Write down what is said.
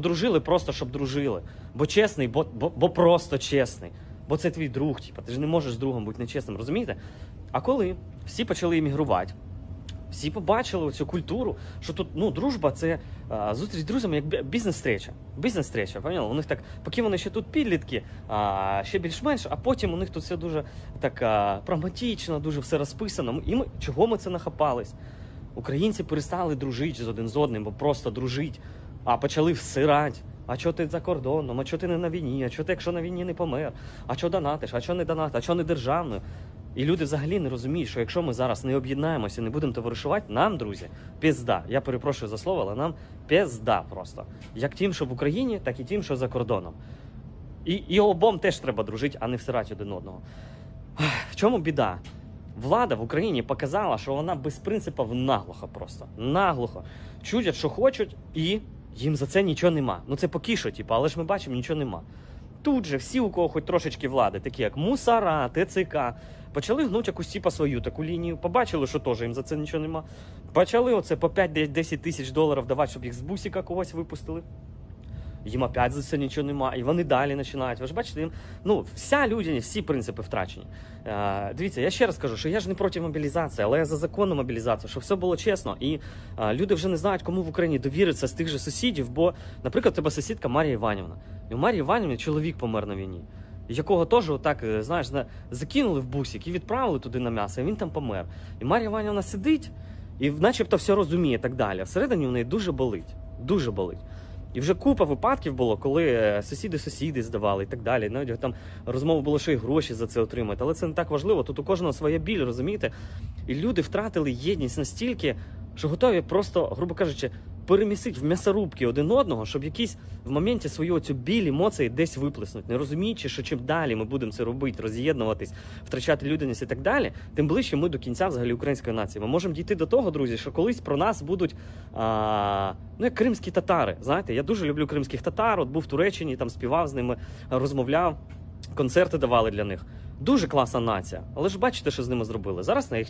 дружили просто, щоб дружили. Бо чесний, бо, бо, бо просто чесний. Бо це твій друг, типа, ти ж не можеш з другом бути нечесним, розумієте? А коли всі почали іммігрувати, всі побачили цю культуру, що тут ну, дружба це а, зустріч з друзями як бізнес-стреча. Бізнес-стреча, поняли? У них так, поки вони ще тут підлітки, а, ще більш-менш, а потім у них тут все дуже так а, прагматично, дуже все розписано. І ми, чого ми це нахапались? Українці перестали дружити з один з одним, бо просто дружить, а почали всирати. А чого ти за кордоном? А чого ти не на війні? А чого ти, якщо на війні не помер? А чого донатиш? А чого не донатиш? А чого не державною? І люди взагалі не розуміють, що якщо ми зараз не об'єднаємося, не будемо товаришувати, нам, друзі, пізда. Я перепрошую за слово, але нам пізда просто. Як тим, що в Україні, так і тим, що за кордоном. І, і обом теж треба дружити, а не всирати один одного. В чому біда? Влада в Україні показала, що вона без принципів наглухо просто. Наглухо. Чудять, що хочуть, і їм за це нічого нема. Ну це поки що, типу, але ж ми бачимо, нічого нема. Тут же всі, у кого хоч трошечки влади, такі як Мусара, ТЦК, почали гнуть якусь типа свою таку лінію. Побачили, що теж їм за це нічого нема. Почали оце по 5-10 тисяч доларів давати, щоб їх з бусіка когось випустили. Їм опять за це нічого нема, і вони далі починають. Ви ж бачите, їм ну вся людяність, всі принципи втрачені. Е, дивіться, я ще раз кажу, що я ж не проти мобілізації, але я за законну мобілізацію, щоб все було чесно. І е, люди вже не знають, кому в Україні довіритися з тих же сусідів. Бо, наприклад, у тебе сусідка Марія Іванівна. І у Марії Іванівни чоловік помер на війні. Якого теж отак, е, знаєш, закинули в бусик і відправили туди на м'ясо, і він там помер. І Марія Іванівна сидить і начебто все розуміє так далі. Всередині в неї дуже болить. Дуже болить. І вже купа випадків було, коли е, сусіди сусіди здавали і так далі. Навіть там розмова було, що і гроші за це отримати. Але це не так важливо. Тут у кожного своя біль, розумієте? І люди втратили єдність настільки, що готові просто, грубо кажучи, перемісити в м'ясорубки один одного, щоб якісь в моменті свою цю біль емоції десь виплеснуть, не розуміючи, що чим далі ми будемо це робити, роз'єднуватись, втрачати людяність і так далі, тим ближче ми до кінця взагалі української нації. Ми можемо дійти до того, друзі, що колись про нас будуть а, ну як кримські татари. Знаєте, я дуже люблю кримських татар. От був в Туреччині, там співав з ними, розмовляв, концерти давали для них. Дуже класна нація. Але ж бачите, що з ними зробили. Зараз на їх